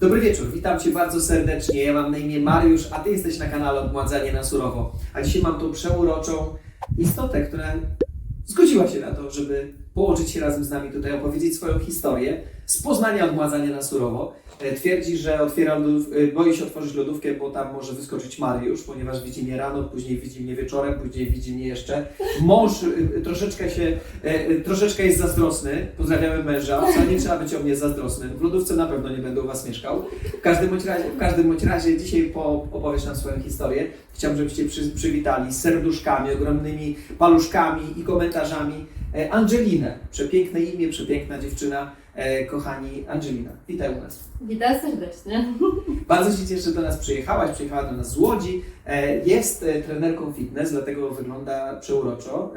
Dobry wieczór, witam Cię bardzo serdecznie. Ja mam na imię Mariusz, a Ty jesteś na kanale Odmładzanie na Surowo. A dzisiaj mam tą przeuroczą istotę, która zgodziła się na to, żeby położyć się razem z nami tutaj, opowiedzieć swoją historię z Poznania Odmładzania na Surowo. E, Twierdzi, że otwiera lodów, e, boi się otworzyć lodówkę, bo tam może wyskoczyć Mariusz, ponieważ widzi mnie rano, później widzi mnie wieczorem, później widzi mnie jeszcze. Mąż e, troszeczkę się, troszeczkę jest zazdrosny. Pozdrawiamy męża. Wcale nie trzeba być o mnie zazdrosnym. W lodówce na pewno nie będę u Was mieszkał. W każdym bądź razie, w każdym bądź razie dzisiaj po, opowiesz nam swoją historię. Chciałbym, żebyście przy, przywitali z serduszkami, ogromnymi paluszkami i komentarzami Angelinę. Przepiękne imię, przepiękna dziewczyna. E, kochani Angelina, witaj u nas. Witam serdecznie. Bardzo się cieszę, że do nas przyjechałaś. Przyjechała do nas z Łodzi. E, Jest e, trenerką fitness, dlatego wygląda przeuroczo.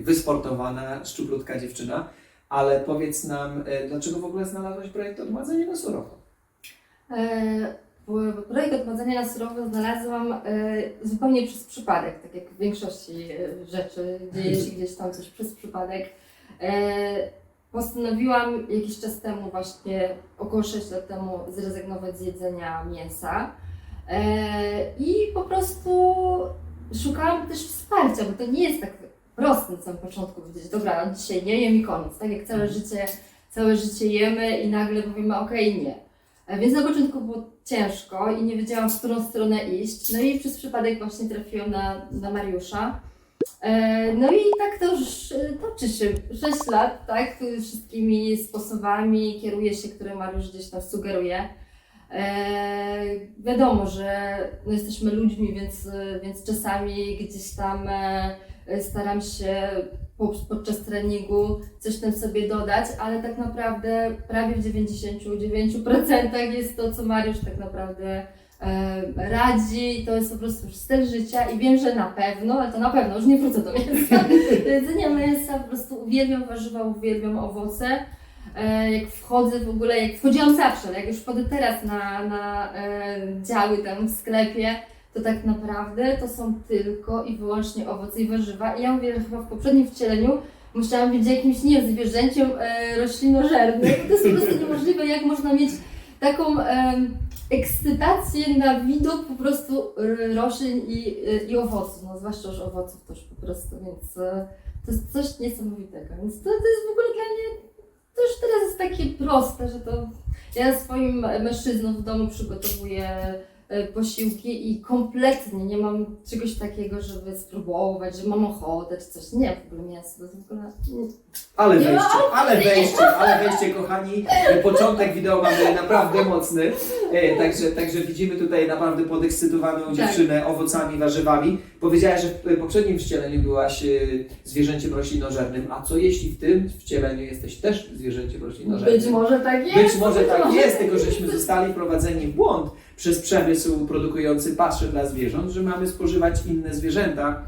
Wysportowana, szczuplutka dziewczyna. Ale powiedz nam, dlaczego w ogóle znalazłaś projekt Odmładzenie na surowo? Projekt odmładzania na surowo znalazłam zupełnie przez przypadek, tak jak w większości rzeczy dzieje się gdzieś tam coś przez przypadek. Postanowiłam jakiś czas temu, właśnie około 6 lat temu, zrezygnować z jedzenia mięsa. E, I po prostu szukałam też wsparcia, bo to nie jest tak proste na samym początku powiedzieć, dobra, dzisiaj nie jem i koniec. Tak jak całe życie, całe życie jemy i nagle mówimy, okej, nie. E, Więc na początku było ciężko i nie wiedziałam, w którą stronę iść. No i przez przypadek właśnie trafiłam na, na Mariusza. E, No i tak to już e, toczy się 6 lat, tak? Wszystkimi sposobami kieruje się, które Mariusz gdzieś tam sugeruje. E, wiadomo, że no jesteśmy ludźmi, więc, więc czasami gdzieś tam staram się po, podczas treningu coś tam sobie dodać, ale tak naprawdę prawie w 99% jest to, co Mariusz tak naprawdę radzi. To jest po prostu styl życia i wiem, że na pewno, ale to na pewno, już nie wrócę do mięsa, do jedzenia mięsa, po prostu uwielbiam warzywa, uwielbiam owoce. E, jak wchodzę w ogóle, jak wchodziłam zawsze, jak już wchodzę teraz na, na e, działy tam w sklepie, to tak naprawdę to są tylko i wyłącznie owoce i warzywa. I ja mówię, że chyba w poprzednim wcieleniu musiałam być jakimś, nie wiem, zwierzęciem e, roślinożernym. To jest po prostu niemożliwe, jak można mieć taką ekscytację na widok po prostu e, roślin i, e, i owoców, no zwłaszcza już owoców też po prostu, więc e, to jest coś niesamowitego. Więc to, to jest w ogóle dla mnie, to już teraz jest takie proste, że to ja swoim mężczyznom w domu przygotowuję posiłki i kompletnie nie mam czegoś takiego, żeby spróbować, że mam ochotę czy coś. Nie, w ogóle mięso, to jest w ogóle... Ale wejście, ale wejście, ale wejście, kochani. E, Początek wideo mamy naprawdę mocny. E, Także, także widzimy tutaj naprawdę podekscytowaną Tak. dziewczynę owocami, warzywami. Powiedziałaś, że w poprzednim wcieleniu byłaś e, zwierzęciem roślinożernym. A co jeśli w tym wcieleniu jesteś też zwierzęciem roślinożernym? Być może tak jest. Być może tak jest, tylko żeśmy zostali wprowadzeni w błąd przez przemysł produkujący pasze dla zwierząt, że mamy spożywać inne zwierzęta,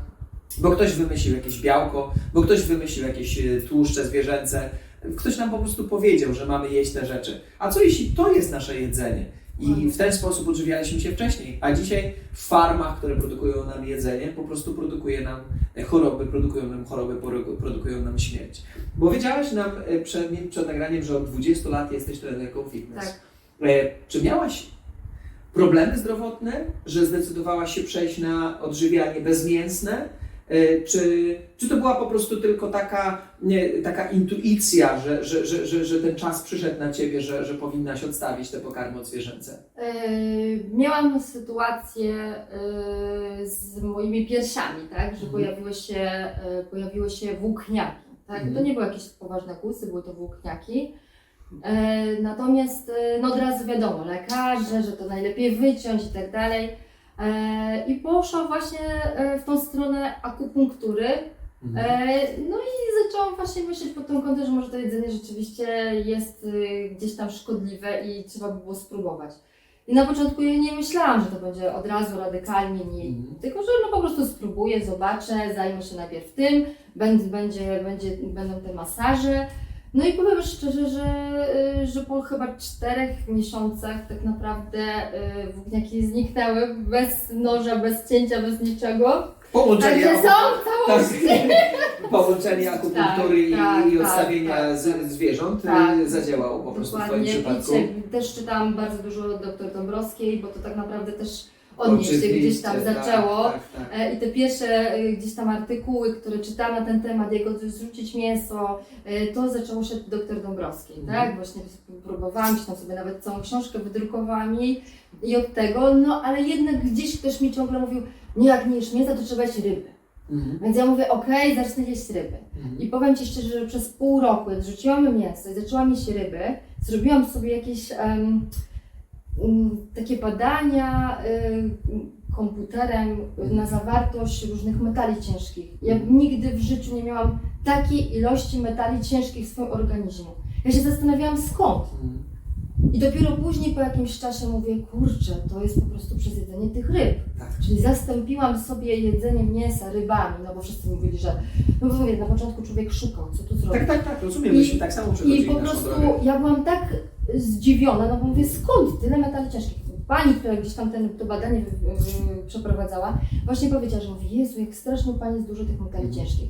bo ktoś wymyślił jakieś białko, bo ktoś wymyślił jakieś e, tłuszcze zwierzęce. Ktoś nam po prostu powiedział, że mamy jeść te rzeczy. A co jeśli to jest nasze jedzenie? I w ten sposób odżywialiśmy się wcześniej, a dzisiaj w farmach, które produkują nam jedzenie, po prostu produkuje nam e, choroby, produkują nam choroby, produkują nam śmierć. Bo wiedziałaś nam e, przed, przed nagraniem, że od 20 lat jesteś trenerką fitness. Tak. Czy miałaś problemy zdrowotne, że zdecydowałaś się przejść na odżywianie bezmięsne? E, Czy, czy to była po prostu tylko taka, nie, taka intuicja, że, że, że, że, że ten czas przyszedł na ciebie, że, że powinnaś odstawić te pokarmy odzwierzęce? Yy, Miałam sytuację yy, z moimi piersiami, tak, że Mhm. pojawiły się, yy, pojawiły się włókniaki. Tak? Mhm. To nie były jakieś poważne kłusy, były to włókniaki. Yy, Natomiast yy, no od razu wiadomo, lekarze, że to najlepiej wyciąć i tak dalej. Yy, I poszłam właśnie w tą stronę akupunktury, E, No i zaczęłam właśnie myśleć pod tym kątem, że może to jedzenie rzeczywiście jest y, gdzieś tam szkodliwe i trzeba by było spróbować. I na początku ja nie myślałam, że to będzie od razu radykalnie nie, Mhm. tylko że no po prostu spróbuję, zobaczę, zajmę się najpierw tym, będzie, będzie, będą te masaże. No i powiem szczerze, że, y, że po chyba czterech miesiącach tak naprawdę y, włókniaki zniknęły bez noża, bez cięcia, bez niczego. Połączenie, Także są tak, całości. połączenie akupunktury i, Tak, i tak, odstawienia tak, z, zwierząt Tak. y, zadziałało po prostu w Twoim Dokładnie. przypadku. I też czytałam bardzo dużo o dr Dąbrowskiej, bo to tak naprawdę też od niej się gdzieś tam tak, zaczęło. Tak, tak. E, I te pierwsze e, gdzieś tam artykuły, które czytałam na ten temat, jak od- zrzucić mięso, e, to zaczęło się dr Dąbrowskiej, Mhm. tak? Właśnie próbowałam, gdzieś tam sobie nawet całą książkę wydrukowałam jej i od tego, no ale jednak gdzieś ktoś mi ciągle mówił, nie jak nie jesz mięsa, to trzeba jeść ryby. Mhm. Więc ja mówię, okej, zacznę jeść ryby. Mhm. I powiem Ci szczerze, że przez pół roku, jak rzuciłam mięso i zaczęłam jeść ryby, zrobiłam sobie jakieś mm, takie badania em, komputerem na zawartość różnych metali ciężkich. Ja nigdy w życiu nie miałam takiej ilości metali ciężkich w swoim organizmie. Ja się zastanawiałam skąd. I dopiero później po jakimś czasie mówię, kurczę, to jest po prostu przez jedzenie tych ryb. Tak. Czyli zastąpiłam sobie jedzenie mięsa rybami, no bo wszyscy mówili, że no bo mówię, na początku człowiek szukał, co tu zrobić. Tak, tak, tak, rozumiem, myśmy tak samo I po prostu ja byłam tak zdziwiona, no bo mówię, skąd tyle metali ciężkich? Pani, która gdzieś tam ten, to badanie przeprowadzała, właśnie powiedziała, że mówi, Jezu, jak strasznie Pani jest dużo tych metali Mhm. ciężkich.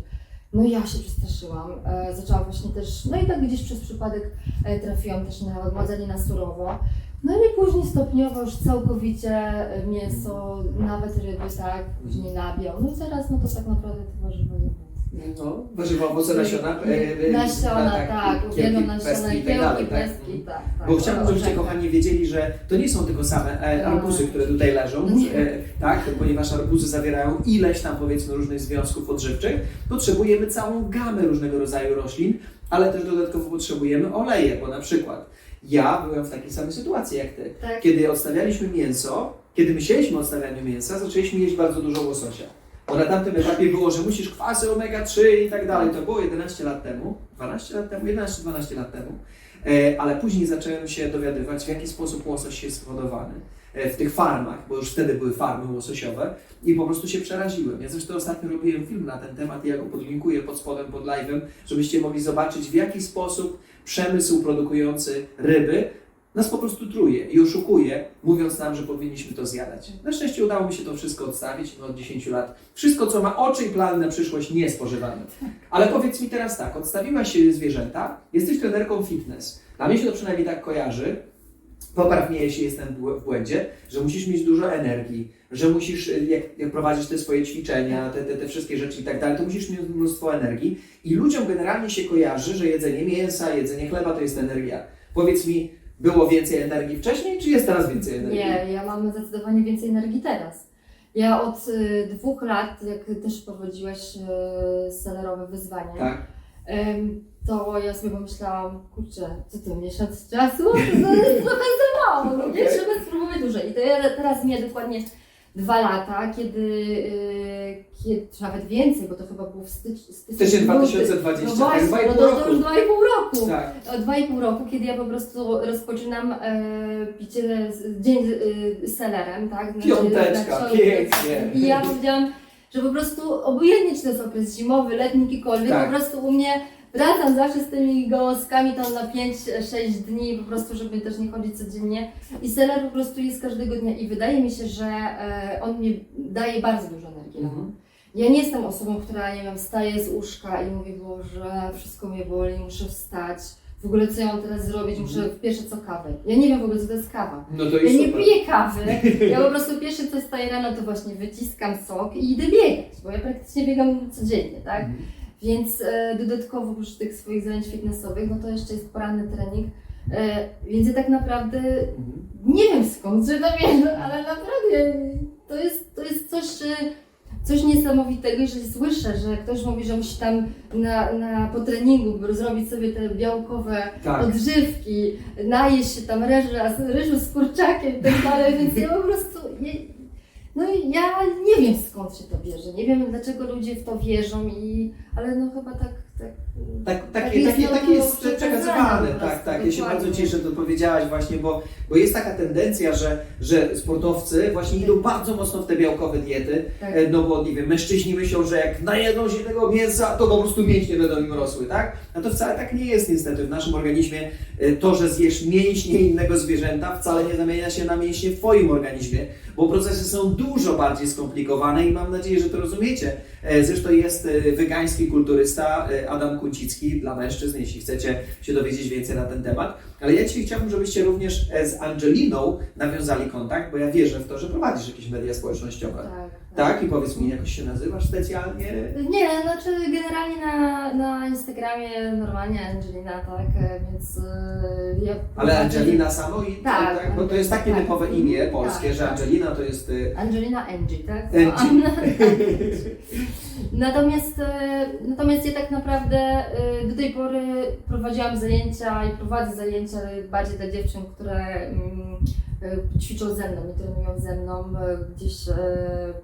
No ja się przestraszyłam, e, zaczęłam właśnie też, no i tak gdzieś przez przypadek e, trafiłam też na odmładzenie na surowo. No i później stopniowo już całkowicie e, mięso, nawet ryby, tak, później nabiał. No i teraz no to tak naprawdę to warzywo jest. No, warzywa, owoce, nasiona. e, e, Nasiona, tak, kiełki, uwielbiam nasiona pestki i tak kiełki, tak. pestki, tak, tak. Bo chciałbym, żebyście Orzechy. kochani wiedzieli, że to nie są tylko same e, arbuzy, które tutaj leżą, Nie. e, tak, ponieważ arbuzy zawierają ileś tam powiedzmy różnych związków odżywczych, potrzebujemy całą gamę różnego rodzaju roślin, ale też dodatkowo potrzebujemy oleje, bo na przykład ja byłem w takiej samej sytuacji jak ty. Tak, Kiedy odstawialiśmy mięso, kiedy myśleliśmy o odstawianiu mięsa, zaczęliśmy jeść bardzo dużo łososia. Bo na tamtym etapie było, że musisz kwasy omega-3 i tak dalej. To było 11 lat temu, 12 lat temu, 11-12 lat temu. E, ale później zacząłem się dowiadywać, w jaki sposób łosoś jest hodowany e, w tych farmach, bo już wtedy były farmy łososiowe i po prostu się przeraziłem. Ja zresztą ostatnio robiłem film na ten temat i ja go podlinkuję pod spodem, pod live'em, żebyście mogli zobaczyć, w jaki sposób przemysł produkujący ryby nas po prostu truje i oszukuje, mówiąc nam, że powinniśmy to zjadać. Na szczęście udało mi się to wszystko odstawić no, od 10 lat. Wszystko, co ma oczy i plany na przyszłość, nie spożywamy. Ale powiedz mi teraz tak, odstawiłaś się zwierzęta, jesteś trenerką fitness. Dla mnie się to przynajmniej tak kojarzy, popraw mnie, jeśli jestem w błędzie, że musisz mieć dużo energii, że musisz, y, jak, jak prowadzić te swoje ćwiczenia, te, te, te wszystkie rzeczy i tak dalej, to musisz mieć mnóstwo energii i ludziom generalnie się kojarzy, że jedzenie mięsa, jedzenie chleba to jest energia. Powiedz mi, było więcej energii wcześniej, czy jest teraz więcej energii? nie, ja mam zdecydowanie więcej energii teraz. Ja od y, dwóch lat, jak też prowadziłaś y, selerowe wyzwanie, Tak. em, to ja sobie pomyślałam, kurczę, co to, miesiąc czasu? To jest trochę za mało, no nie? Trzeba spróbować dłużej. I to ja teraz mija dokładnie dwa lata, kiedy, y, kiedy, czy nawet więcej, bo to chyba było w styczniu. Styczeń luty. 2020, No tak, właśnie, i no to, to już dwa i pół roku. Tak. O dwa i pół roku, kiedy ja po prostu rozpoczynam e, picie z- dzień e, selerem, tak? Znaczy, Piąteczka, na pięknie. I ja powiedziałam, że po prostu obojętnie czy to jest okres zimowy, letni, jakikolwiek, Tak. po prostu u mnie wracam zawsze z tymi gąskami tam na 5-6 dni, po prostu, żeby też nie chodzić codziennie. I seler po prostu jest każdego dnia i wydaje mi się, że e, on mi daje bardzo dużo energii. Mhm. Ja nie jestem osobą, która, nie wiem, wstaje z łóżka i mówi, Boże, wszystko mnie boli, muszę wstać. W ogóle co ja mam teraz zrobić? Muszę pierwsze co kawę. Ja nie wiem w ogóle, co to jest kawa. No to Ja jest nie super. piję kawy. Ja po prostu pierwsze co wstaję rano, to właśnie wyciskam sok i idę biegać, bo ja praktycznie biegam codziennie, tak? Mhm. Więc e, dodatkowo oprócz tych swoich zajęć fitnessowych, no to jeszcze jest poranny trening. E, więc ja tak naprawdę Mhm. nie wiem skąd, że to wiem, ale naprawdę to jest, to jest coś, że, coś niesamowitego, jeżeli słyszę, że ktoś mówi, że musi tam na, na, po treningu zrobić sobie te białkowe Tak. odżywki, najeść się tam ryża, ryżu z kurczakiem i tak dalej, więc ja po prostu, ja, no i ja nie wiem skąd się to bierze, nie wiem dlaczego ludzie w to wierzą, i, ale no chyba tak, tak, Tak, Tak jest po tak, tak. Ja się bardzo cieszę, że to powiedziałaś właśnie, bo, bo jest taka tendencja, że, że sportowcy właśnie idą bardzo mocno w te białkowe diety, tak. e, no bo nie wiem, mężczyźni myślą, że jak najedzą się tego mięsa, to po prostu mięśnie będą im rosły, tak? A to wcale tak nie jest niestety. W naszym organizmie e, to, że zjesz mięśnie innego zwierzęta wcale nie zamienia się na mięśnie w Twoim organizmie, bo procesy są dużo bardziej skomplikowane i mam nadzieję, że to rozumiecie. E, Zresztą jest wegański kulturysta Adam Kucicki dla mężczyzn, jeśli chcecie się dowiedzieć więcej na ten temat. Ale ja Ci chciałbym, żebyście również e, z Angeliną nawiązali kontakt, bo ja wierzę w to, że prowadzisz jakieś media społecznościowe. tak, Tak? I powiedz mi, jakoś się nazywasz specjalnie? Nie, znaczy generalnie na, na Instagramie normalnie Angelina, tak, e, więc e, ja Ale Angelina samo i Tak, tak, bo to jest takie tak. typowe imię polskie, Tak, że tak. Angelina to jest. e, Angelina Angie, tak? Angie. Natomiast, e, natomiast ja tak naprawdę e, do tej pory prowadziłam zajęcia i prowadzę zajęcia bardziej dla dziewczyn, które mm, e, ćwiczą ze mną i trenują ze mną, e, gdzieś e,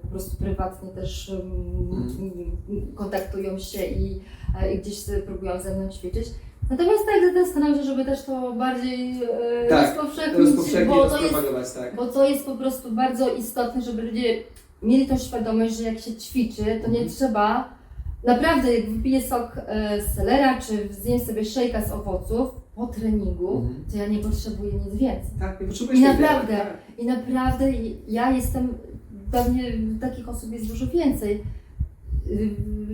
po prostu prywatnie też mm, kontaktują się i, e, i gdzieś próbują ze mną ćwiczyć. Natomiast tak zastanawiam się, żeby też to bardziej e, Tak, rozpowszechnić, bo to jest tak. bo to jest po prostu bardzo istotne, żeby ludzie mieli tą świadomość, że jak się ćwiczy, to nie trzeba. Naprawdę, jak wypiję sok e, z selera, czy zjem sobie szejka z owoców po treningu, Mhm. to ja nie potrzebuję nic więcej. Tak, nie potrzebujesz I naprawdę. tak. I naprawdę ja jestem, pewnie takich osób jest dużo więcej,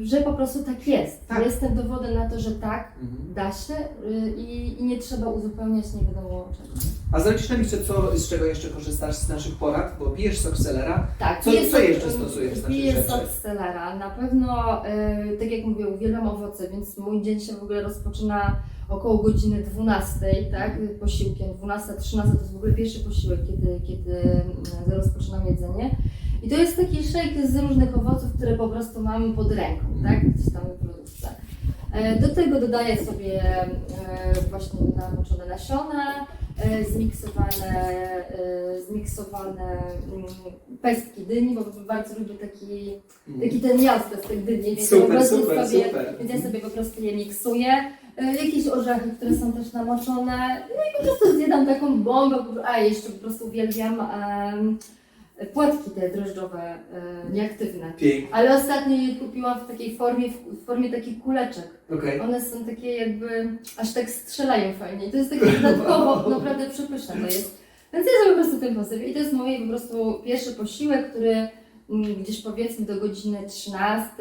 że po prostu tak jest. Tak. Jestem dowodem na to, że tak, Mhm. da się y, i, i nie trzeba uzupełniać nie wiadomo czego. A zdradzisz nam jeszcze, co, z czego jeszcze korzystasz z naszych porad, bo pijesz sok selera. Tak, Co- co sok- jeszcze stosujesz z sok rzeczy? z selera. Na pewno, e, tak jak mówię, uwielbiam owoce, więc mój dzień się w ogóle rozpoczyna około godziny 12, tak, posiłkiem. 12-13 to jest w ogóle pierwszy posiłek, kiedy, kiedy mm, rozpoczynam jedzenie. I to jest taki shake z różnych owoców, które po prostu mam pod ręką, tak, gdzieś tam w lodówce. E, Do tego dodaję sobie e, właśnie namoczone nasiona, e, zmiksowane, zmiksowane mm, pestki dyni, bo bardzo lubię taki, taki ten jazd z tych dyni, więc, ja po Super, prostu super, sobie, super. więc ja sobie po prostu je miksuję. Jakieś orzechy, które są też namoczone, no i po prostu zjadam taką bombę, a jeszcze po prostu uwielbiam em, płatki te drożdżowe, e, nieaktywne. Pięknie. Ale ostatnio je kupiłam w takiej formie, w formie takich kuleczek. Okej. One są takie jakby, aż tak strzelają fajnie. I to jest takie dodatkowo naprawdę przepyszne to jest. Więc ja sobie po prostu tym posypię. I to jest mój po prostu pierwszy posiłek, który mm, gdzieś powiedzmy do godziny 13,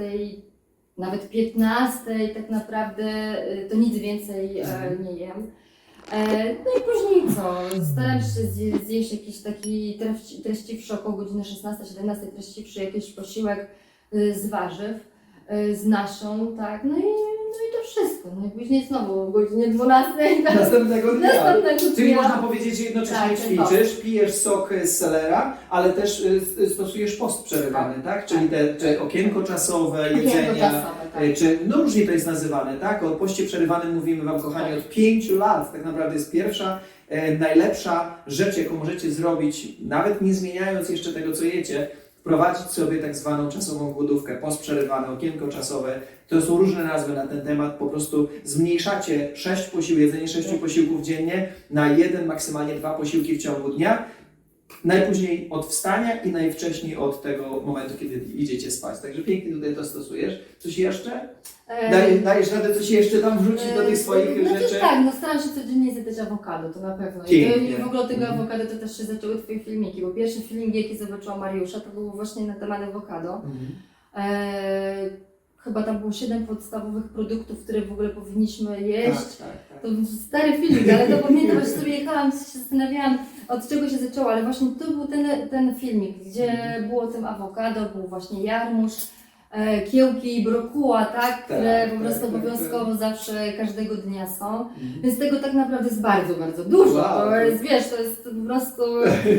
nawet 15 tak naprawdę y, to nic więcej e, nie jem. E, No i później co? Staram się zje- zjeść jakiś taki treści- treściwszy około godziny 16-17, treściwszy jakiś posiłek y, z warzyw, y, z nasion, tak? No i, no i to wszystko. No i później znowu o godzinie 12 tak? Następnego dnia. Następnego Czyli dnia. można powiedzieć, że jednocześnie Tak, ćwiczysz, pijesz sok z selera, ale też y, stosujesz post przerywany, tak? Czyli te, te okienko czasowe, Okienko jedzenia. czasowe, tak. Czy, no różnie to jest nazywane, tak? O poście przerywanym mówimy Wam, kochani, od pięciu lat. Tak naprawdę jest pierwsza, e, najlepsza rzecz, jaką możecie zrobić, nawet nie zmieniając jeszcze tego, co jecie, wprowadzić sobie tak zwaną czasową głodówkę, post przerywany, okienko czasowe. To są różne nazwy na ten temat. Po prostu zmniejszacie sześć posiłków, jedzenie sześciu Tak. posiłków dziennie na jeden, maksymalnie dwa posiłki w ciągu dnia. Najpóźniej od wstania i najwcześniej od tego momentu, kiedy idziecie spać. Także pięknie tutaj to stosujesz. Coś jeszcze? Daj, dajesz radę coś jeszcze tam wrzucić do tych swoich znaczy, rzeczy? Tak, no staram się codziennie zjadać awokado, to na pewno. I, to, Pięknie. I w ogóle tego Mhm. awokado to też się zaczęły Twoje filmiki, bo pierwszy filmik, jaki zobaczyłam Mariusza, to był właśnie na temat awokado. Mhm. E, chyba tam było 7 podstawowych produktów, które w ogóle powinniśmy jeść. Tak, tak, tak. To był stary filmik, ale to pamiętam, właśnie sobie jechałam, się zastanawiałam, od czego się zaczęło, ale właśnie to był ten, ten filmik, gdzie Mhm. było tym awokado, był właśnie jarmuż, e, kiełki i brokuła, tak, które po tak, prostu tak, obowiązkowo zawsze każdego dnia są. Mhm. Więc tego tak naprawdę jest bardzo, bardzo dużo. Wow. To jest, wiesz, to jest po prostu,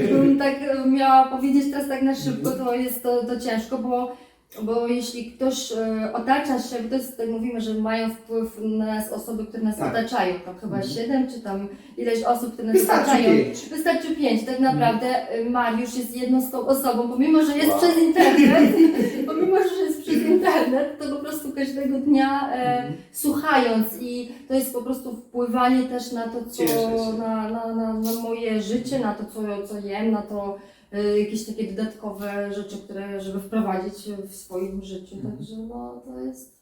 jakbym tak miała powiedzieć teraz tak na szybko, to jest to, to ciężko, bo Bo jeśli ktoś e, otacza się, bo to jest, tak mówimy, że mają wpływ na nas osoby, które nas Tak. otaczają, tam chyba Mhm. siedem, czy tam ileś osób, które nas Wystarczy otaczają. pięć. Wystarczy pięć. Tak naprawdę e, Mariusz jest jedną z tą osobą, pomimo, że jest Wow. przez internet, pomimo, że jest przez internet, to po prostu każdego dnia e, Mhm. słuchając i to jest po prostu wpływanie też na to, co, Cieszę się. na, na, na, na moje życie, na to, co, co jem, na to jakieś takie dodatkowe rzeczy, które, żeby wprowadzić w swoim życiu, Mhm. także no to jest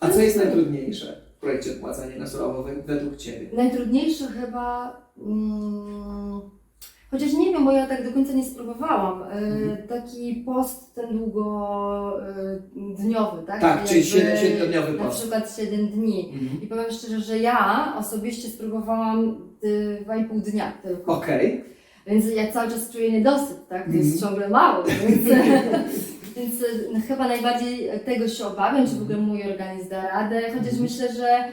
A co jest najtrudniejsze w projekcie odmładzania na surowo we- według Ciebie? najtrudniejsze chyba, mm, chociaż nie wiem, bo ja tak do końca nie spróbowałam, y, Mhm. taki post ten długodniowy, tak? Tak, czyli Jakby siedem- siedmiodniowy Na post. przykład 7 dni. I powiem szczerze, że ja osobiście spróbowałam y, dwa i pół dnia tylko. Okej. Więc ja cały czas czuję niedosyt, tak? To jest Mhm. ciągle mało, więc, więc no, chyba najbardziej tego się obawiam, czy w ogóle mój organizm da radę, chociaż Mhm. myślę, że,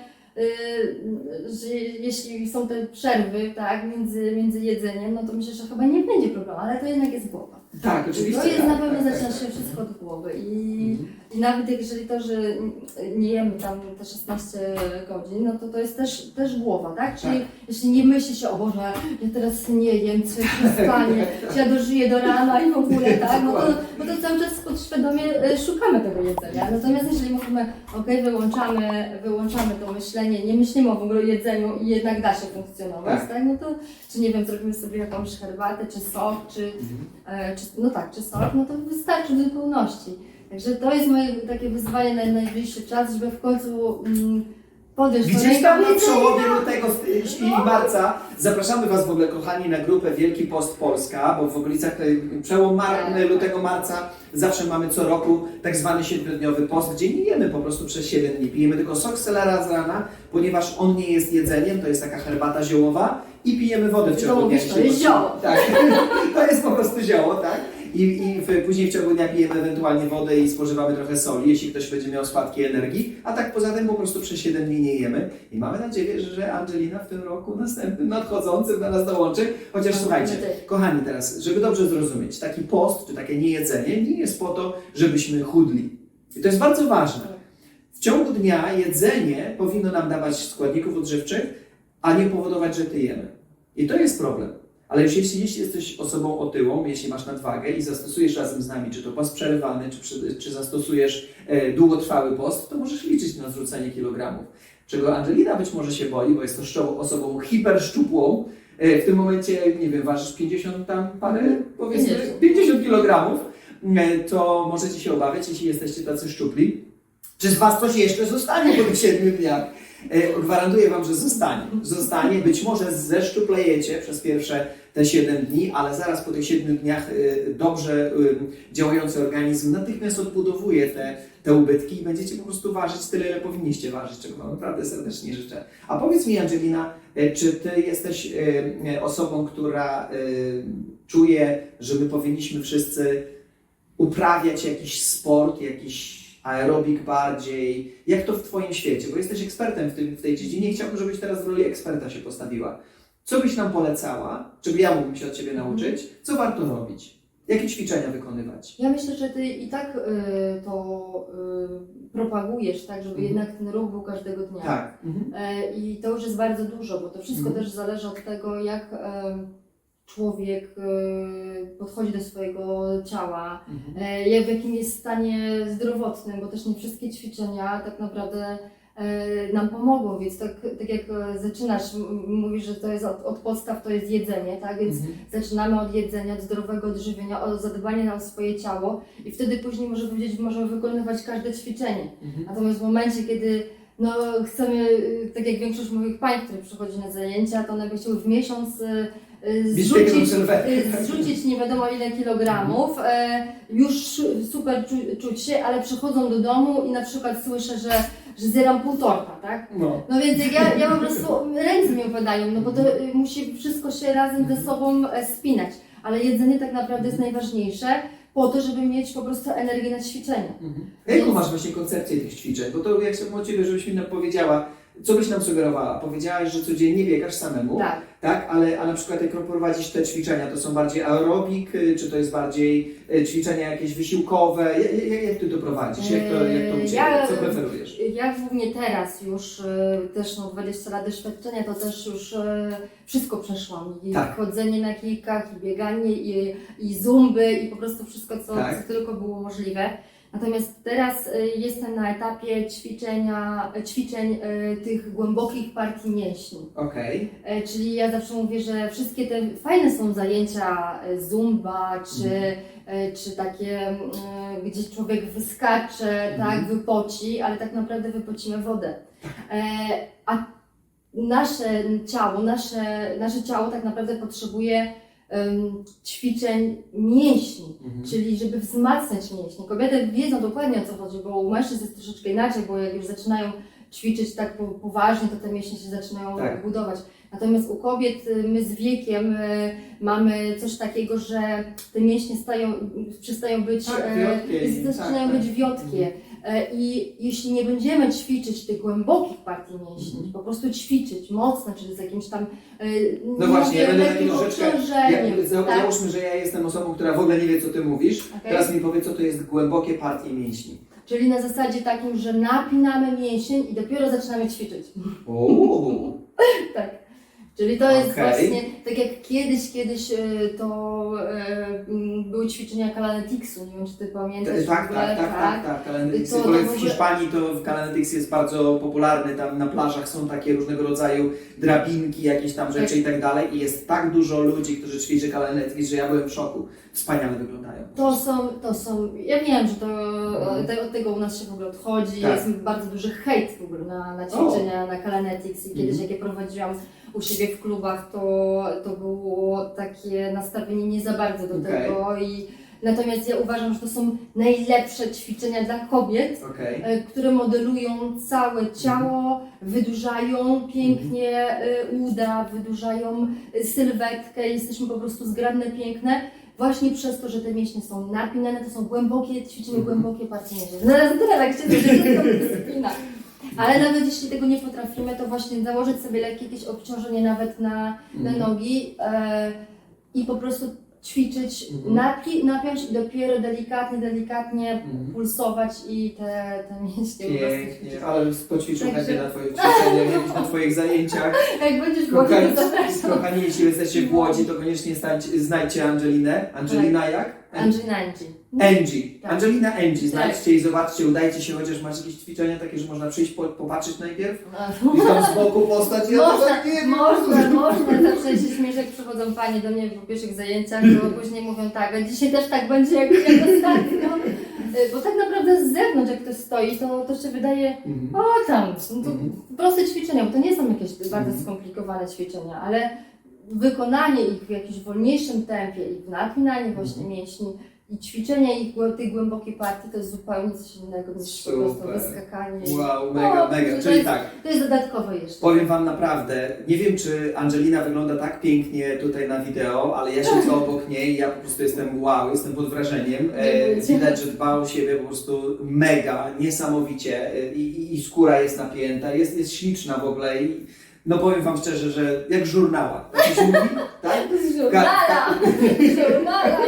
że jeśli są te przerwy, tak, między, między jedzeniem, no to myślę, że chyba nie będzie problemu, ale to jednak jest głowa. Tak, oczywiście. To jest tak, na pewno tak, tak, zaczyna tak. się wszystko od głowy i Mhm. i nawet jeżeli to, że nie jemy tam te 16 godzin, no to to jest też, też głowa, tak? Czyli Tak. jeśli nie myśli się, o Boże, ja teraz nie jem, co się stanie, czy ja dożyję do rana i w ogóle, tak? No to, no to cały czas podświadomie e, szukamy tego jedzenia. Natomiast jeżeli mówimy, ok, wyłączamy, wyłączamy to myślenie, nie myślimy o w ogóle jedzeniu i jednak da się funkcjonować, Tak. tak? No to, czy nie wiem, zrobimy sobie jakąś herbatę, czy sok, czy, Mhm. E, czy, no tak, czy sok, no to wystarczy w zupełności. Także to jest moje takie wyzwanie na najbliższy czas, żeby w końcu mm, podejść do Gdzieś tam na przełomie lutego i i marca zapraszamy Was w ogóle, kochani, na grupę Wielki Post Polska, bo w okolicach e, przełom mar- Tak. lutego, marca zawsze mamy co roku tak zwany siedmiodniowy post, gdzie nie jemy po prostu przez 7 dni. Pijemy tylko sok selera z rana, ponieważ on nie jest jedzeniem, to jest taka herbata ziołowa i pijemy wodę w ciągu dnia. mówisz, to jest zioło. Tak, to jest po prostu zioło, tak? I, i w, później w ciągu dnia pijemy ewentualnie wodę i spożywamy trochę soli, jeśli ktoś będzie miał spadki energii, a tak poza tym po prostu przez 7 dni nie jemy. I mamy nadzieję, że Angelina w tym roku następnym, nadchodzącym do nas dołączy. Chociaż słuchajcie, kochani teraz, żeby dobrze zrozumieć, taki post czy takie niejedzenie nie jest po to, żebyśmy chudli. I to jest bardzo ważne. W ciągu dnia jedzenie powinno nam dawać składników odżywczych, a nie powodować, że tyjemy. I to jest problem. Ale już jeśli, jeśli jesteś osobą otyłą, jeśli masz nadwagę i zastosujesz razem z nami, czy to post przerywany, czy, czy zastosujesz e, długotrwały post, to możesz liczyć na zrzucenie kilogramów. Czego Angelina być może się boi, bo jest to osobą hiperszczupłą. E, w tym momencie, nie wiem, ważysz 50 tam parę, powiedzmy 50. 50 kilogramów, e, to możecie się obawiać, jeśli jesteście tacy szczupli. Czy z Was coś jeszcze zostanie po tych 7 dniach? E, Gwarantuję Wam, że zostanie. Zostanie. Być może zeszczuplejecie przez pierwsze te 7 dni, ale zaraz po tych 7 dniach e, dobrze e, działający organizm natychmiast odbudowuje te, te ubytki i będziecie po prostu ważyć tyle, ile powinniście ważyć, czego Wam naprawdę serdecznie życzę. A powiedz mi, Angelina, czy Ty jesteś osobą, która czuje, że my powinniśmy wszyscy uprawiać jakiś sport, jakiś aerobik bardziej? Jak to w Twoim świecie? Bo jesteś ekspertem w, tym, w tej dziedzinie i chciałbym, żebyś teraz w roli eksperta się postawiła. Co byś nam polecała? Czego ja mógłbym się od Ciebie nauczyć? Co warto robić? Jakie ćwiczenia wykonywać? Ja myślę, że Ty i tak y, to y, propagujesz, tak, żeby Mhm. jednak ten ruch był każdego dnia. Tak. Mhm. E, I to już jest bardzo dużo, bo to wszystko Mhm. też zależy od tego, jak em, człowiek e, podchodzi do swojego ciała, Mhm. e, jak w jakim jest stanie zdrowotnym, bo też nie wszystkie ćwiczenia tak naprawdę e, nam pomogą, więc tak, tak jak zaczynasz, mówisz, że to jest od, od podstaw, to jest jedzenie, tak, więc Mhm. zaczynamy od jedzenia, od zdrowego odżywienia, od zadbania o swoje ciało i wtedy później może powiedzieć, możemy wykonywać każde ćwiczenie. Mhm. Natomiast w momencie, kiedy no, chcemy, tak jak większość moich pań, które przychodzi na zajęcia, to one by chciały w miesiąc y, zrzucić, y, zrzucić nie wiadomo ile kilogramów, e, już super czu, czuć się, ale przychodzą do domu i na przykład słyszę, że, że zjadam pół torta, tak? No. No więc jak ja, ja po prostu ręce mi opadają, no bo to y, musi wszystko się razem ze sobą e, spinać. Ale jedzenie tak naprawdę jest najważniejsze po to, żeby mieć po prostu energię na ćwiczenie. Mhm. A jaką masz właśnie koncepcję tych ćwiczeń? Bo to jak od Ciebie, żebyś mi powiedziała, Co byś nam sugerowała? Powiedziałaś, że codziennie biegasz samemu, Tak. tak? Ale a na przykład jak prowadzisz te ćwiczenia, to są bardziej aerobik, y, czy to jest bardziej y, ćwiczenia jakieś wysiłkowe? Jak, jak, ty to prowadzisz? Jak to, jak to u Eee, ciebie? ja- Co preferujesz? Ja głównie teraz już e, też no 20 lat doświadczenia, to też już wszystko przeszłam. I Tak. chodzenie na kijkach, i bieganie, i, i zumby, i po prostu wszystko, co, Tak. co tylko było możliwe. Natomiast teraz e, jestem na etapie ćwiczenia, e, ćwiczeń e, tych głębokich partii mięśni. Okej. E, Czyli ja zawsze mówię, że wszystkie te fajne są zajęcia zumba, czy, e, czy takie, mm, gdzie człowiek wyskacze, Mhm. tak, wypoci, ale tak naprawdę wypocimy wodę. E, A nasze ciało, nasze, nasze ciało tak naprawdę potrzebuje ćwiczeń mięśni. Mhm. Czyli żeby wzmacniać mięśnie. Kobiety wiedzą dokładnie o co chodzi, bo u mężczyzn jest troszeczkę inaczej, bo jak już zaczynają ćwiczyć tak po- poważnie, to te mięśnie się zaczynają Tak. budować. Natomiast u kobiet y, my z wiekiem y, mamy coś takiego, że te mięśnie stają, przestają być, Tak, e, wiotkie zaczynają tak, być tak. wiotkie. E, I jeśli nie będziemy ćwiczyć tych głębokich partii mięśni, Mhm. po prostu ćwiczyć mocno, czyli z jakimś tam e, No właśnie, ja będę taką troszeczkę- Jak, za, tak? Załóżmy, że ja jestem osobą, która w ogóle nie wie, co ty mówisz. Okej. Teraz mi powiedz, co to jest głębokie partie mięśni. Czyli na zasadzie takim, że napinamy mięsień i dopiero zaczynamy ćwiczyć. Uuu. tak. Czyli to jest Okej. właśnie, tak jak kiedyś, kiedyś e, to e, były ćwiczenia Kalanetixu, nie wiem czy Ty pamiętasz. w Tak, ogóle, tak, tak, tak, tak. Kalendyx, To- w to Hiszpanii to w Kalendyx jest bardzo popularny, tam na plażach są takie różnego rodzaju drabinki, jakieś tam rzeczy i tak dalej i jest tak dużo ludzi, którzy ćwiczy Kalendyx, że ja byłem w szoku. Wspaniale wyglądają. To są, to są, ja wiem, że to Mhm. te, od tego u nas się w ogóle odchodzi, Tak. jest bardzo duży hejt w ogóle na, na ćwiczenia, na Kalanetix i kiedyś Mhm. jak je prowadziłam u siebie w klubach, to, to było takie nastawienie nie za bardzo do Okej. tego i natomiast ja uważam, że to są najlepsze ćwiczenia dla kobiet, Okej. e, które modelują całe ciało, wydłużają pięknie e, uda, wydłużają e, sylwetkę, jesteśmy po prostu zgrabne, piękne. Właśnie przez to, że te mięśnie są napinane, to są głębokie ćwiczenia, Mhm. głębokie partie mięśni. Zaraz tyle tak się że wszystko dyscyplina. Ale nawet jeśli tego nie potrafimy, to właśnie założyć sobie lekkie jakieś obciążenie nawet na, na Mhm. nogi e, i po prostu ćwiczyć, Mhm. napi, napiąć i dopiero delikatnie, delikatnie Mhm. pulsować i te, te mięśnie po prostu ćwiczyć. Pięknie, ale poćwiczą Także- chętnie na Twoich ćwiczeniach, na Twoich zajęciach. Jak będziesz w Łodzi, Kochani, to zapraszam. kochani, jeśli jesteście w Łodzi, to koniecznie znajdźcie Angelinę. Angelina jak? Angelina Angie. Angie. Tak. Angelina Angie. Tak. Znajdźcie i zobaczcie, udajcie się, chociaż macie jakieś ćwiczenia takie, że można przyjść, po, popatrzeć najpierw No. i tam z boku postać. Ja to Można, tak nie wiem. można, można. Zawsze się śmieszę, jak przychodzą panie do mnie po pierwszych zajęciach, to później mówią tak, a dzisiaj też tak będzie jak, jak ostatnio. Y, Bo tak naprawdę z zewnątrz, jak ktoś stoi, to, to się wydaje, Mhm. o tam, no to Mhm. proste ćwiczenia, bo to nie są jakieś bardzo skomplikowane ćwiczenia, ale wykonanie ich w jakimś wolniejszym tempie i napinanie właśnie Mhm. mięśni i ćwiczenie ich tej głębokiej partii to jest zupełnie coś innego niż po prostu wyskakanie. Wow, mega, O, mega. to Czyli jest- tak, To jest dodatkowe jeszcze. powiem Wam naprawdę, nie wiem czy Angelina wygląda tak pięknie tutaj na wideo, ale ja siedzę obok niej i ja po prostu jestem wow, jestem pod wrażeniem. E, widać, że dba o siebie po prostu mega, niesamowicie e, i, i, i skóra jest napięta, jest, jest śliczna w ogóle i no powiem Wam szczerze, że jak żurnała. Tak się mówi? Tak? Żurnala! Żurnala!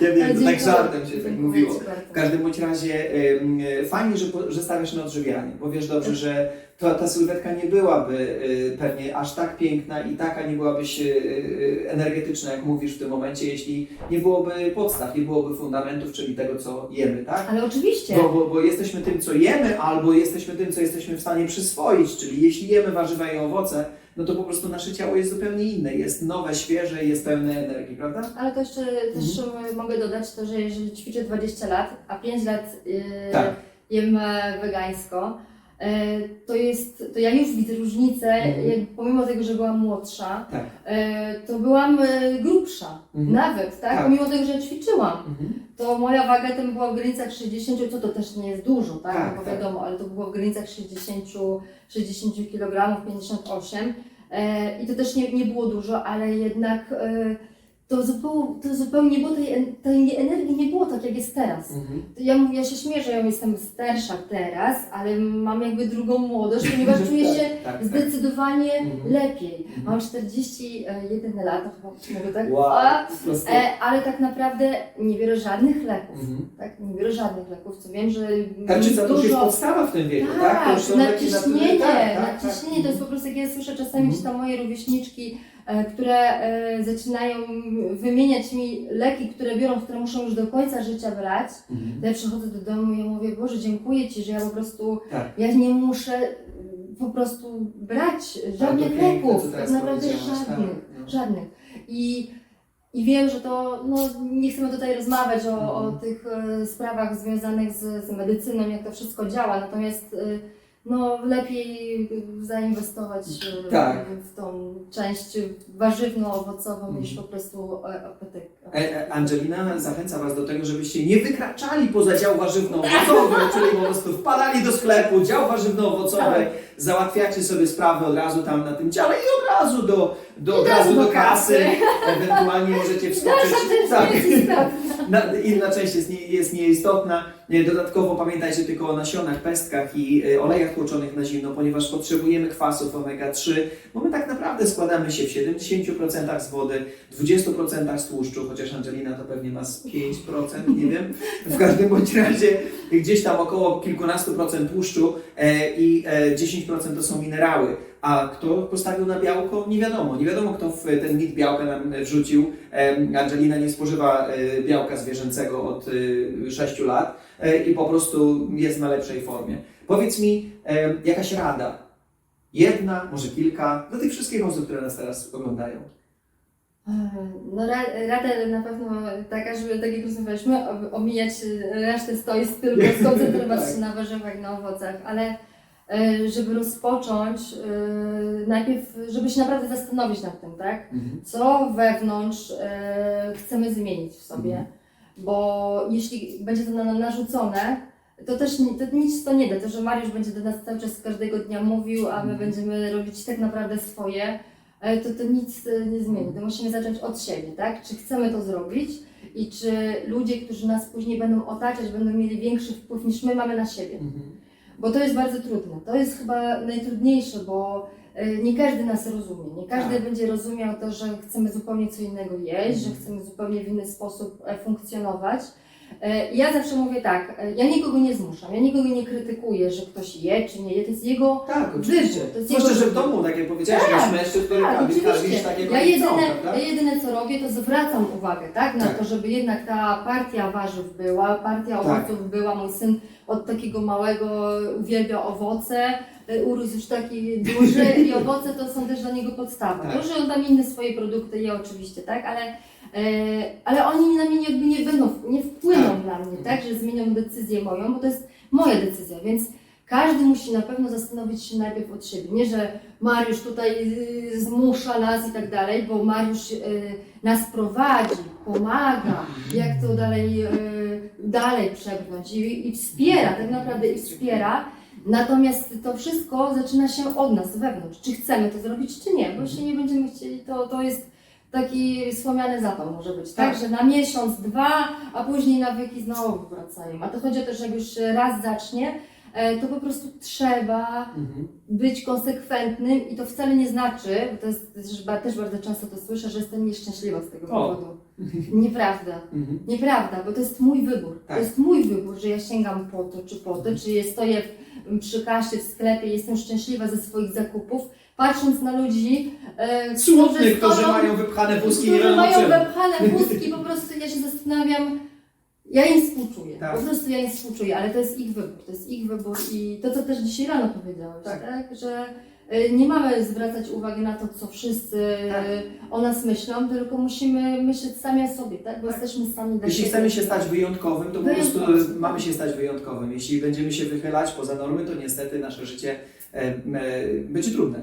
Ja wiem, to tak żartem się tak mówiło. Każdym bądź razie y, fajnie, że, że stawiasz na odżywianie, bo wiesz dobrze, że to, ta sylwetka nie byłaby y, pewnie aż tak piękna i taka nie byłabyś y, energetyczna, jak mówisz w tym momencie, jeśli nie byłoby podstaw, nie byłoby fundamentów, czyli tego, co jemy, tak? Ale oczywiście. Bo, bo, bo jesteśmy tym, co jemy, albo jesteśmy tym, co jesteśmy w stanie przyswoić, czyli jeśli jemy warzywa i owoce, no to po prostu nasze ciało jest zupełnie inne, jest nowe, świeże i jest pełne energii, prawda? Ale to jeszcze też Mhm. mogę dodać to, że jeżeli ćwiczę 20 lat, a 5 lat yy, Tak. jem e, wegańsko, to jest, to ja już widzę różnicę, Mhm. pomimo tego, że byłam młodsza, Tak. e, to byłam e, grubsza, Mhm. nawet, tak? Tak. Pomimo tego, że ćwiczyłam. Mhm. To moja waga tam była w granicach 60, co to też nie jest dużo, tak? Tak, no bo tak. wiadomo, ale to było w granicach 60, 60 kg, 58. E, I to też nie, nie było dużo, ale jednak e, to zupełnie, to zupełnie nie było tej, tej energii nie było tak, jak jest teraz. Mhm. Ja, mówię- ja się śmieję, że ja jestem starsza teraz, ale mam jakby drugą młodość, ponieważ czuję się Tak, tak, tak. zdecydowanie Mhm. lepiej. Mhm. Mam 41 lat, chyba mogę tak? Wow, A, e, ale tak naprawdę nie biorę żadnych leków. Mhm. Tak? Nie biorę żadnych leków, co wiem, że Tarczyca to już dużo... podstawa w tym wieku, tak? To Tak, już nadciśnienie, naturalne. Tak, tak, tak. to jest po prostu, jak ja słyszę czasami Mhm. tam moje rówieśniczki, które e, zaczynają wymieniać mi leki, które biorą, które muszą już do końca życia brać, Mhm. ja przychodzę do domu i ja mówię, Boże, dziękuję Ci, że ja po prostu, Tak. ja nie muszę mm, po prostu brać żadnych piękne, leków, tak naprawdę powiedziałaś, tak, żadnych, żadnych. I, I wiem, że to, no nie chcemy tutaj rozmawiać o, o Mhm. tych e, sprawach związanych z, z medycyną, jak to wszystko działa, natomiast e, no lepiej zainwestować e, Tak. w tą część warzywno-owocową niż Mhm. po prostu e, apetyk. E, Angelina zachęca Was do tego, żebyście nie wykraczali poza dział warzywno-owocowy, czyli po prostu wpadali do sklepu, dział warzywno-owocowy, Tak. załatwiacie sobie sprawy od razu tam na tym dziale i od razu do, do, od razu do kasy. Ewentualnie możecie wskoczyć. Nasza. Na, inna część jest, nie, jest nieistotna. Nie, Dodatkowo pamiętajcie tylko o nasionach, pestkach i y, olejach tłoczonych na zimno, ponieważ potrzebujemy kwasów omega-3, bo my tak naprawdę składamy się w 70% z wody, 20% z tłuszczu, chociaż Angelina to pewnie ma z 5%, nie wiem. W każdym bądź razie gdzieś tam około kilkunastu procent tłuszczu e, i e, 10% to są minerały. A kto postawił na białko? Nie wiadomo. Nie wiadomo, kto w ten mit białka nam e, wrzucił. Angelina nie spożywa e, białka zwierzęcego od 6 lat e, i po prostu jest na lepszej formie. Powiedz mi, e, jakaś rada? Jedna, może kilka, dla tych wszystkich osób, które nas teraz oglądają. No ra- rada na pewno taka, żeby tak jak rozmawialiśmy, omijać e, resztę stoisk, tylko skoncentrować Tak. się na warzywach, na owocach, ale e, żeby rozpocząć, e, najpierw, żeby się naprawdę zastanowić nad tym, tak? Co wewnątrz e, chcemy zmienić w sobie, Mhm. bo jeśli będzie to na, na narzucone, to też to nic to nie da. To, że Mariusz będzie do nas cały czas każdego dnia mówił, a my Mhm. będziemy robić tak naprawdę swoje, to to nic nie zmieni. To musimy zacząć od siebie, tak? Czy chcemy to zrobić i czy ludzie, którzy nas później będą otaczać, będą mieli większy wpływ niż my mamy na siebie. Bo to jest bardzo trudne. To jest chyba najtrudniejsze, bo e, nie każdy nas rozumie. Nie każdy Tak. będzie rozumiał to, że chcemy zupełnie co innego jeść, że Mhm. chcemy zupełnie w inny sposób e, funkcjonować. E, Ja zawsze mówię tak, e, ja nikogo nie zmuszam, ja nikogo nie krytykuję, że ktoś je czy nie je, to jest jego Tak, oczywiście. Wybór, to jest Zwłaszcza, jego że w domu, tak jak powiedziałeś, Tak, masz mężczyzn, który tak, karmi, karmisz oczywiście. tak jak Ja jedyne, prawda? ja jedyne co robię, to zwracam uwagę, tak? Na Tak. to, żeby jednak ta partia warzyw była, partia Tak. owoców była. Mój syn od takiego małego uwielbia owoce, urósł już taki duży i owoce to są też dla niego podstawa. Tak. To, że on tam inne swoje produkty je oczywiście, tak? Ale, e, ale oni na mnie jakby nie będą, nie wpłyną Tak. na mnie, tak? Że zmienią decyzję moją, bo to jest moja decyzja, więc każdy musi na pewno zastanowić się najpierw od siebie. Nie, że Mariusz tutaj y, zmusza nas i tak dalej, bo Mariusz y, nas prowadzi, pomaga, jak to dalej, y, dalej przebrnąć i, i wspiera, tak naprawdę i wspiera. Natomiast to wszystko zaczyna się od nas wewnątrz. Czy chcemy to zrobić, czy nie, bo jeśli nie będziemy chcieli, to, to jest taki słomiany zapał może być, tak? Tak. Że na miesiąc, dwa, a później nawyki znowu wracają. A to chodzi o to, że jak już raz zacznie, e, to po prostu trzeba Mhm. być konsekwentnym i to wcale nie znaczy, bo to jest też, ba- też bardzo często to słyszę, że jestem nieszczęśliwa z tego O. powodu. Nieprawda. Mhm. Nieprawda, bo to jest mój wybór. Tak. To jest mój wybór, że ja sięgam po to czy po to, czy ja stoję w, przy kasie w sklepie, jestem szczęśliwa ze swoich zakupów, patrząc na ludzi, e, Smutnych, którzy stoją- mają wypchane wózki, nie którzy wiadomo mają czemu. wepchane wózki, po prostu ja się zastanawiam, ja im współczuję, Tak. po prostu ja im współczuję, ale to jest ich wybór, to jest ich wybór i to, co też dzisiaj rano powiedziałeś, Tak. tak, że nie mamy zwracać uwagi na to, co wszyscy Tak. y, o nas myślą, tylko musimy myśleć sami o sobie, tak, bo Tak. jesteśmy sami Jeśli siebie. chcemy się stać wyjątkowym, to po prostu Wyjątkowym. mamy się stać wyjątkowym. Jeśli będziemy się wychylać poza normy, to niestety nasze życie e, e, będzie trudne.